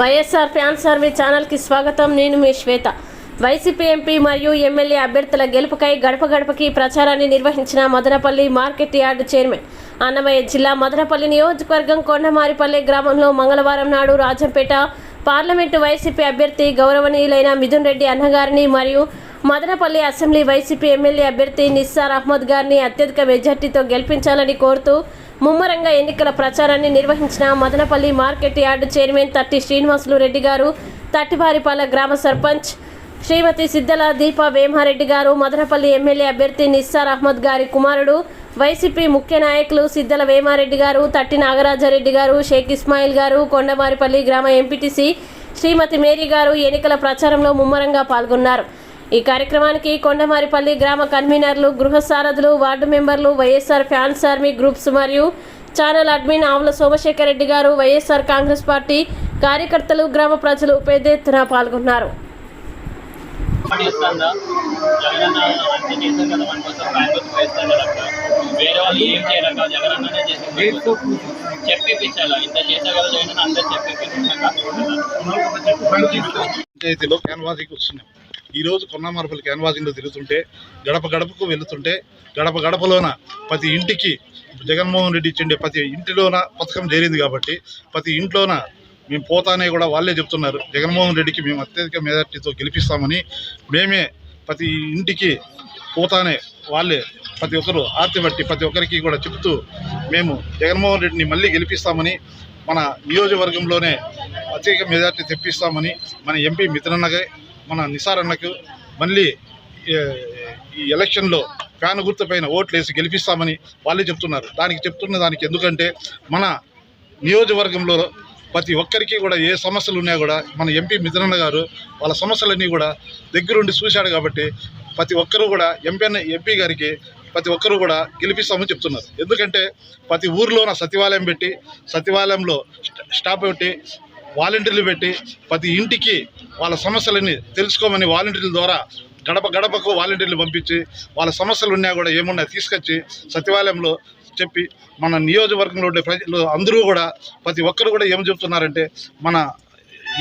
YSR fans army ఛానల్కి స్వాగతం. నేను మీ శ్వేత. వైసీపీ ఎంపీ మరియు ఎమ్మెల్యే అభ్యర్థుల గెలుపుకై గడప గడపకి ప్రచారాన్ని నిర్వహించిన Madanapalle market yard chairman. Annamayya జిల్లా మదనపల్లి నియోజకవర్గం కొండమారిపల్లి గ్రామంలో మంగళవారం నాడు రాజంపేట పార్లమెంటు వైసీపీ అభ్యర్థి గౌరవనీయులైన మిథున్ రెడ్డి అన్నగారిని మరియు మదనపల్లి అసెంబ్లీ వైసీపీ ఎమ్మెల్యే అభ్యర్థి నిస్సార్ అహ్మద్ గారిని అత్యధిక మెజార్టీతో గెలిపించాలని కోరుతూ ముమ్మరంగా ఎన్నికల ప్రచారాన్ని నిర్వహించిన మదనపల్లి మార్కెట్ యార్డు చైర్మన్ తట్టి శ్రీనివాసులు రెడ్డి గారు తట్టివారిపాల గ్రామ సర్పంచ్ శ్రీమతి సిద్దల దీప వేమారెడ్డి గారు మదనపల్లి ఎమ్మెల్యే అభ్యర్థి నిస్సార్ అహ్మద్ గారి కుమారుడు వైసీపీ ముఖ్య నాయకులు సిద్దల వేమారెడ్డి గారు తట్టి నాగరాజారెడ్డి గారు షేక్ ఇస్మాయిల్ గారు కొండమారిపల్లి గ్రామ ఎంపీటీసీ శ్రీమతి మేరీ గారు ఎన్నికల ప్రచారంలో ముమ్మరంగా పాల్గొన్నారు. ఈ కార్యక్రమానికి కొండమారిపల్లి గ్రామ కన్వీనర్లు గృహ సారథులు వార్డు మెంబర్లు వైఎస్ఆర్ ఫ్యాన్స్ ఆర్మీ గ్రూప్స్ మరియు ఛానల్ అడ్మిన్ ఆవుల సోమశేఖర్ రెడ్డి గారు వైఎస్ఆర్ కాంగ్రెస్ పార్టీ కార్యకర్తలు గ్రామ ప్రజలు పెద్ద ఎత్తున పాల్గొన్నారు. వేరే వాళ్ళు ఏం చేయలేక జగనన్ననే చేసి చెప్పిపించాలా? ఇంత కదా జగన్ చెప్పిపించాక పంచాయతీలో క్యాన్వాసింగ్ వస్తున్నాం. ఈరోజు కొన్నమారపల్లి క్యాన్వాసింగ్లో తిరుగుతుంటే గడప గడపకు వెళుతుంటే గడప గడపలోన ప్రతి ఇంటికి జగన్మోహన్ రెడ్డి ఇచ్చిండే ప్రతి ఇంటిలోన పథకం చేరింది కాబట్టి ప్రతి ఇంట్లోన మేము పోతానే కూడా వాళ్ళే చెప్తున్నారు. జగన్మోహన్ రెడ్డికి మేము అత్యధిక మెజార్టీతో గెలిపిస్తామని మేమే ప్రతి ఇంటికి పోతానే వాళ్ళే ప్రతి ఒక్కరు ఆర్తి బట్టి ప్రతి ఒక్కరికి కూడా చెప్తూ మేము జగన్మోహన్ రెడ్డిని మళ్ళీ గెలిపిస్తామని మన నియోజకవర్గంలోనే అత్యధిక మెజార్టీ తెప్పిస్తామని మన ఎంపీ మిత్రన్నగా మన నిసారన్నకు మళ్ళీ ఈ ఎలక్షన్లో ఫ్యాన్ గుర్తుపైన ఓట్లు వేసి గెలిపిస్తామని వాళ్ళే చెప్తున్నారు. దానికి చెప్తున్న దానికి ఎందుకంటే మన నియోజకవర్గంలో ప్రతి ఒక్కరికి కూడా ఏ సమస్యలు ఉన్నా కూడా మన ఎంపీ మిత్రన్న గారు వాళ్ళ సమస్యలన్నీ కూడా దగ్గరుండి చూశాడు కాబట్టి ప్రతి ఒక్కరూ కూడా ఎంపీ ఎంపీ గారికి ప్రతి ఒక్కరూ కూడా గెలిపిస్తామని చెప్తున్నారు. ఎందుకంటే ప్రతి ఊర్లోన సచివాలయం పెట్టి సచివాలయంలో స్టాఫ్ పెట్టి వాలంటీర్లు పెట్టి ప్రతి ఇంటికి వాళ్ళ సమస్యలని తెలుసుకోమని వాలంటీర్ల ద్వారా గడప గడపకు వాలంటీర్లు పంపించి వాళ్ళ సమస్యలు ఉన్నా కూడా ఏమున్నా తీసుకొచ్చి సచివాలయంలో చెప్పి మన నియోజకవర్గంలో ఉండే ప్రజలు అందరూ కూడా ప్రతి ఒక్కరు కూడా ఏం చెప్తున్నారంటే మన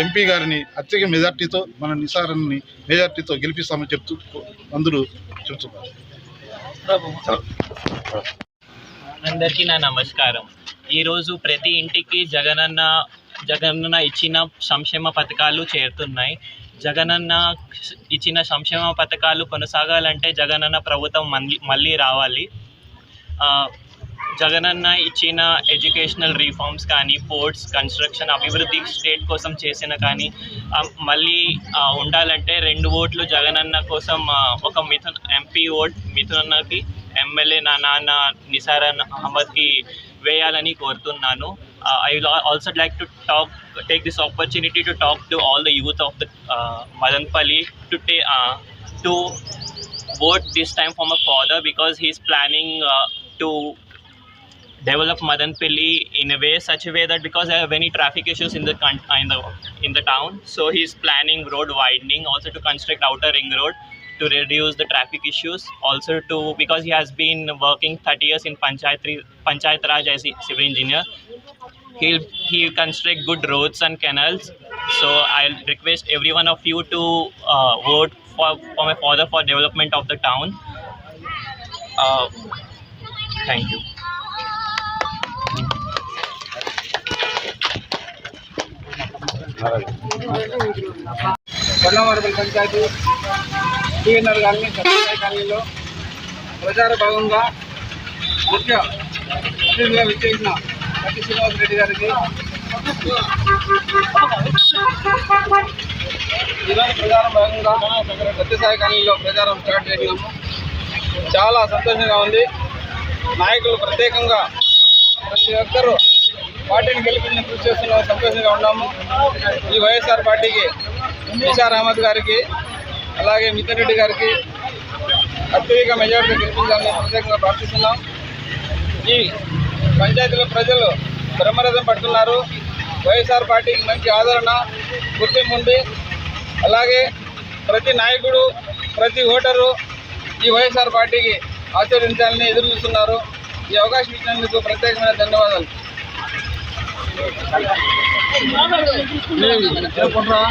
ఎంపీ గారిని అత్యధిక మెజార్టీతో మన నిసారాన్ని మెజార్టీతో గెలిపిస్తామని చెప్తూ అందరూ చెప్తున్నారు. అందరికీ నా నమస్కారం. ఈరోజు ప్రతి ఇంటికి జగనన్న జగనన్న ఇచ్చిన సంక్షేమ పథకాలు చేరుతున్నాయి. జగనన్న ఇచ్చిన సంక్షేమ పథకాలు కొనసాగాలంటే జగనన్న ప్రభుత్వం మళ్ళీ మళ్ళీ రావాలి. జగనన్న ఇచ్చిన ఎడ్యుకేషనల్ రీఫార్మ్స్ కానీ పోర్ట్స్ కన్స్ట్రక్షన్ అభివృద్ధి స్టేట్ కోసం చేసిన కానీ మళ్ళీ ఉండాలంటే రెండు ఓట్లు జగనన్న కోసం ఒక మిథున్ ఎంపీ ఓట్ మిథునన్నకి ఎమ్మెల్యే నా నాన్న నిసారన్ అహ్మద్కి వేయాలని కోరుతున్నాను. I will also like to talk take this opportunity to talk to all the youth of the Madanapalle to టే to vote this time for my father because he's planning uh, to develop Madanpalli in a way such a way that because there are many traffic issues in the in the in the town so he's planning road widening also to construct outer ring road to reduce the traffic issues also to because he has been working 30 years in panchayat panchayat raj as a civil engineer he'll he'll construct good roads and canals. So i'll request every one of you to uh, vote for, for my father for development of the town. Uh, thank you Kondamarapalli panchayat TNR colony Sathya కాలనీలో ప్రచార భాగంగా ముఖ్య అతిథిగా విచ్చేసిన సత్య శ్రీనివాస్ రెడ్డి గారికి ఈరోజు ప్రచార భాగంగా సత్యసాయి కాలనీలో ప్రచారం స్టార్ట్ చేసినాము. చాలా సంతోషంగా ఉంది. నాయకులు ప్రత్యేకంగా ప్రతి ఒక్కరూ పార్టీని గెలిపించిన కృషి చేస్తున్న సంతోషంగా ఉన్నాము. ఈ వైఎస్ఆర్ పార్టీకి నిషార్ అహ్మద్ గారికి అలాగే మిథున్ రెడ్డి గారికి అత్యధిక మెజార్టీ గెలిపించాలని ప్రత్యేకంగా ప్రార్థిస్తున్నాం. ఈ పంచాయతీలో ప్రజలు బ్రహ్మరథం పడుతున్నారు. వైఎస్ఆర్ పార్టీకి మంచి ఆదరణ గుర్తింపు ఉంది. అలాగే ప్రతి నాయకుడు ప్రతి ఓటరు ఈ వైఎస్ఆర్ పార్టీకి ఆచరించాలని ఎదురు చూస్తున్నారు. ఈ అవకాశం ఇచ్చినందుకు ప్రత్యేకమైన ధన్యవాదాలు. లేకుండ్రా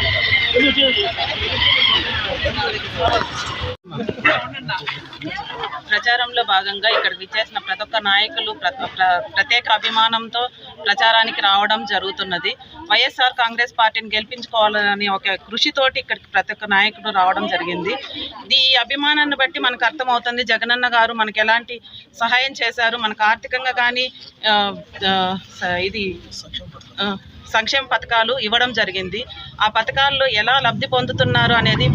ప్రచారంలో భాగంగా ఇక్కడ విచ్చేసిన ప్రతి ఒక్క నాయకులు ప్ర- ప్ర- ప్రత్యేక అభిమానంతో ప్రచారానికి రావడం జరుగుతున్నది. వైఎస్ఆర్ కాంగ్రెస్ పార్టీని గెలిపించుకోవాలని ఒక కృషితోటి ఇక్కడికి ప్రతి ఒక్క నాయకుడు రావడం జరిగింది. ఇది ఈ అభిమానాన్ని బట్టి మనకు అర్థమవుతుంది జగనన్న గారు మనకు ఎలాంటి సహాయం చేశారు. మనకు ఆర్థికంగా కానీ ఇది సంక్షేమ పథకాలు ఇవ్వడం జరిగింది. ఆ పథకాల్లో ఎలా లబ్ధి పొందుతున్నారు అనేది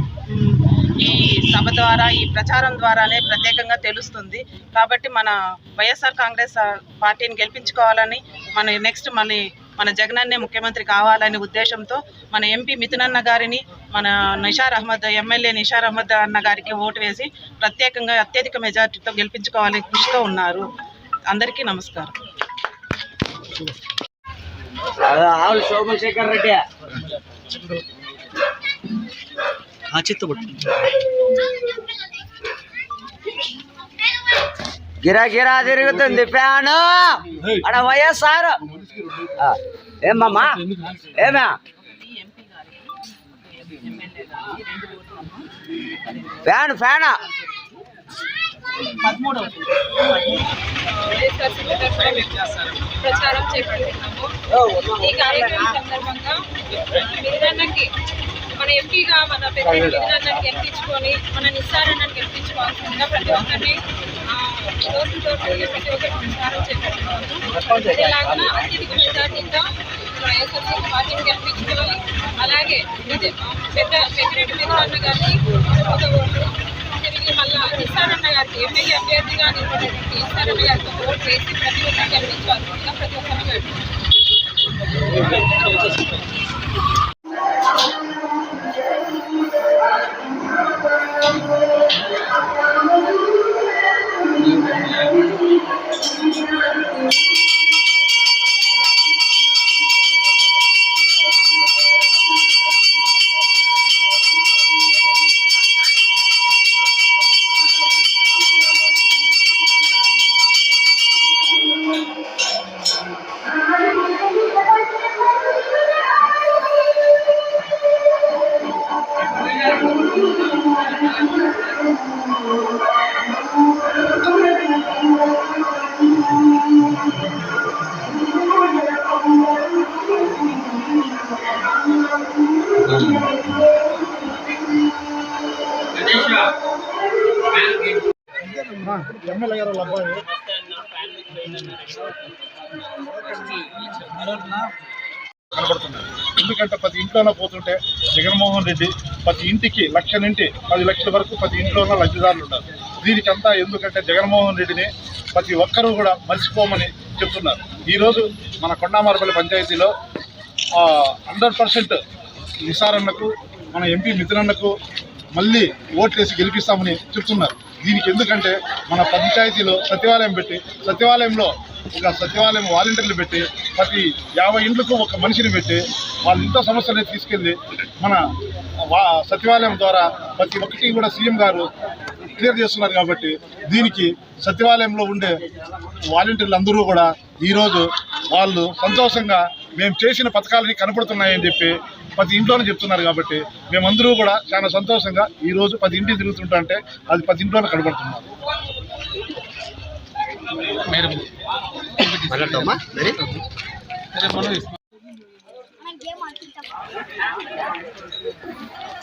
సభ ద్వారా ఈ ప్రచారం ద్వారానే ప్రత్యేకంగా తెలుస్తుంది. కాబట్టి మన వైఎస్ఆర్ కాంగ్రెస్ పార్టీని గెలిపించుకోవాలని మన నెక్స్ట్ మళ్ళీ మన జగనన్నే ముఖ్యమంత్రి కావాలనే ఉద్దేశంతో మన ఎంపీ మిథునన్న గారిని మన నిషార్ అహ్మద్ ఎమ్మెల్యే నిషార్ అహ్మద్ అన్న గారికి ఓటు వేసి ప్రత్యేకంగా అత్యధిక మెజార్టీతో గెలిపించుకోవాలని కృషితో ఉన్నారు. అందరికీ నమస్కారం. సోమశేఖర్ రెడ్డి. గిరా గిరా తిరుగుతుంది ఫ్యాను. అడ వైఎస్ఆర్. ఆ, ఏమమ్మా ఏమా ఫ్యాన్ ఫ్యానా? ప్రచారం చేపడుతున్నాము. ఈ కార్యక్రమం సందర్భంగా మిథునన్నకి మన ఎంపీగా మన పెద్ద మిథునన్నని గెలిపించుకొని మన నిస్సారన్నని గెలిపించుకోవాల్సిందిగా ప్రతి ఒక్కరిని డోర్ టు ప్రతి ఒక్కరి ప్రచారం చేపడుతున్నాము ఇలాగా అత్యధిక మెజార్టీతో వైఎస్ఆర్సీపీ పార్టీని గెలిపించుకోవాలి అలాగే ఇది పెద్ద పెద్దిరెడ్డి మీద గారిని ఒక ఓటు మళ్ళా నిస్సారన్న గారికి ఎమ్మెల్యే అభ్యర్థిగా నిలబడేటువంటి నిస్సారన్న గారికి ఒక ఓటు వేసి ప్రతి ఒక్కరు గెలిపించాల్సిందిగా ప్రతి ఒక్కరిని వేడుకుంటున్నాను. ఎమ్మెల్యే గారు వాళ్ళ అబ్బాయి. కనబడుతున్నారు ఎందుకంటే ప్రతి ఇంట్లోనే పోతుంటే జగన్మోహన్ రెడ్డి ప్రతి ఇంటికి లక్ష నుండి పది లక్షల వరకు ప్రతి ఇంట్లోనే లబ్ధిదారులు ఉన్నారు దీనికంతా ఎందుకంటే జగన్మోహన్ రెడ్డిని ప్రతి ఒక్కరూ కూడా మర్చిపోమని చెప్తున్నారు. ఈరోజు మన కొండామారపల్లి పంచాయతీలో హండ్రెడ్ పర్సెంట్ నిసారన్నకు మన ఎంపీ మిత్రన్నకు మళ్ళీ ఓట్లేసి గెలిపిస్తామని చెప్తున్నారు. దీనికి ఎందుకంటే మన పంచాయతీలో సచివాలయం పెట్టి సచివాలయంలో ఒక సచివాలయం వాలంటీర్లు పెట్టి ప్రతి యాభై ఇండ్లకు ఒక మనిషిని పెట్టి వాళ్ళ ఇంట్లో సమస్యలు తీసుకెళ్ళి మన వా- సచివాలయం ద్వారా ప్రతి ఒక్కటి కూడా సీఎం గారు క్లియర్ చేస్తున్నారు కాబట్టి దీనికి సచివాలయంలో ఉండే వాలంటీర్లు అందరూ కూడా ఈరోజు వాళ్ళు సంతోషంగా మేము చేసిన పథకాలన్నీ కనపడుతున్నాయని చెప్పి ప్రతి ఇంట్లోనే చెప్తున్నారు కాబట్టి మేమందరూ కూడా చాలా సంతోషంగా ఈరోజు పది ఇంటికి తిరుగుతుంటా అంటే అది ప్రతి ఇంట్లోనే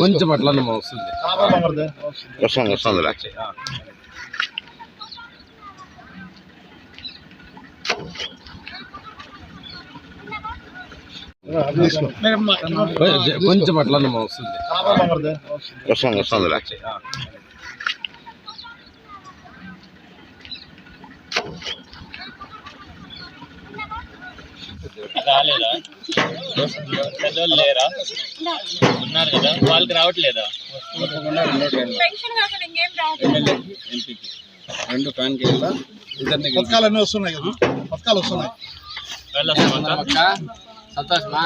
కొంచెం అట్లా వస్తుంది వస్తుంది. వస్తుందిలే కొంచెం అట్లా వస్తుంది. వస్తుంది వస్తుందిలే రాలేదా? పెద్దోళ్ళు లేరా? ఉన్నారు కదా? వాళ్ళకి రావట్లేదా? రెండో ఫ్యాన్ పథకాలు అన్నీ వస్తున్నాయి కదా. పథకాలు వస్తున్నాయి. సంతోషమా?